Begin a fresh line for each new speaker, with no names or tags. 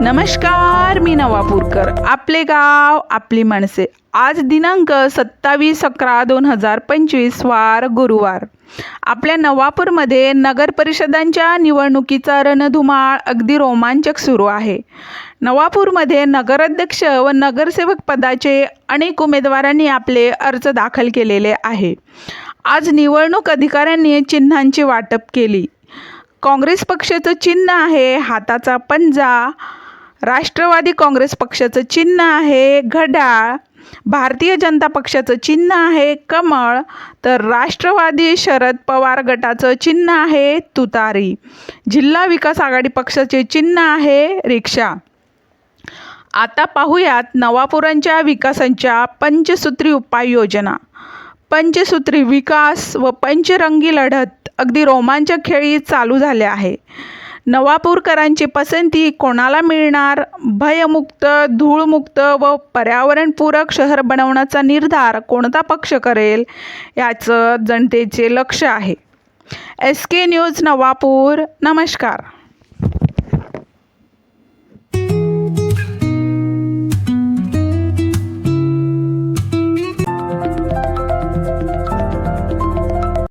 नमस्कार मी नवापूरकर आपले गाव आपली माणसे. आज दिनांक सत्तावीस अकरा दोन हजार पंचवीस वार गुरुवार. आपल्या नवापूरमध्ये नगर परिषदांच्या निवडणुकीचा रणधुमाळ अगदी रोमांचक सुरू आहे. नवापूरमध्ये नगराध्यक्ष व नगरसेवक पदाचे अनेक उमेदवारांनी आपले अर्ज दाखल केलेले आहे. आज निवडणूक अधिकाऱ्यांनी चिन्हांची वाटप केली. काँग्रेस पक्षाचं चिन्ह आहे हाताचा पंजा. राष्ट्रवादी काँग्रेस पक्षाचं चिन्ह आहे घड्याळ. भारतीय जनता पक्षाचं चिन्ह आहे कमळ. तर राष्ट्रवादी शरद पवार गटाचं चिन्ह आहे तुतारी. जिल्हा विकास आघाडी पक्षाचे चिन्ह आहे रिक्षा. आता पाहूयात नवापुरांच्या विकासांच्या पंचसूत्री उपाययोजना. पंचसूत्री विकास व पंचरंगी लढत अगदी रोमांचक खेळी चालू झाले आहे. नवापूरकरांची पसंती कोणाला मिळणार? भयमुक्त धूळमुक्त व पर्यावरणपूरक शहर बनवण्याचा निर्धार कोणता पक्ष करेल याचं जनतेचे लक्ष आहे. एस के न्यूज नवापूर नमस्कार.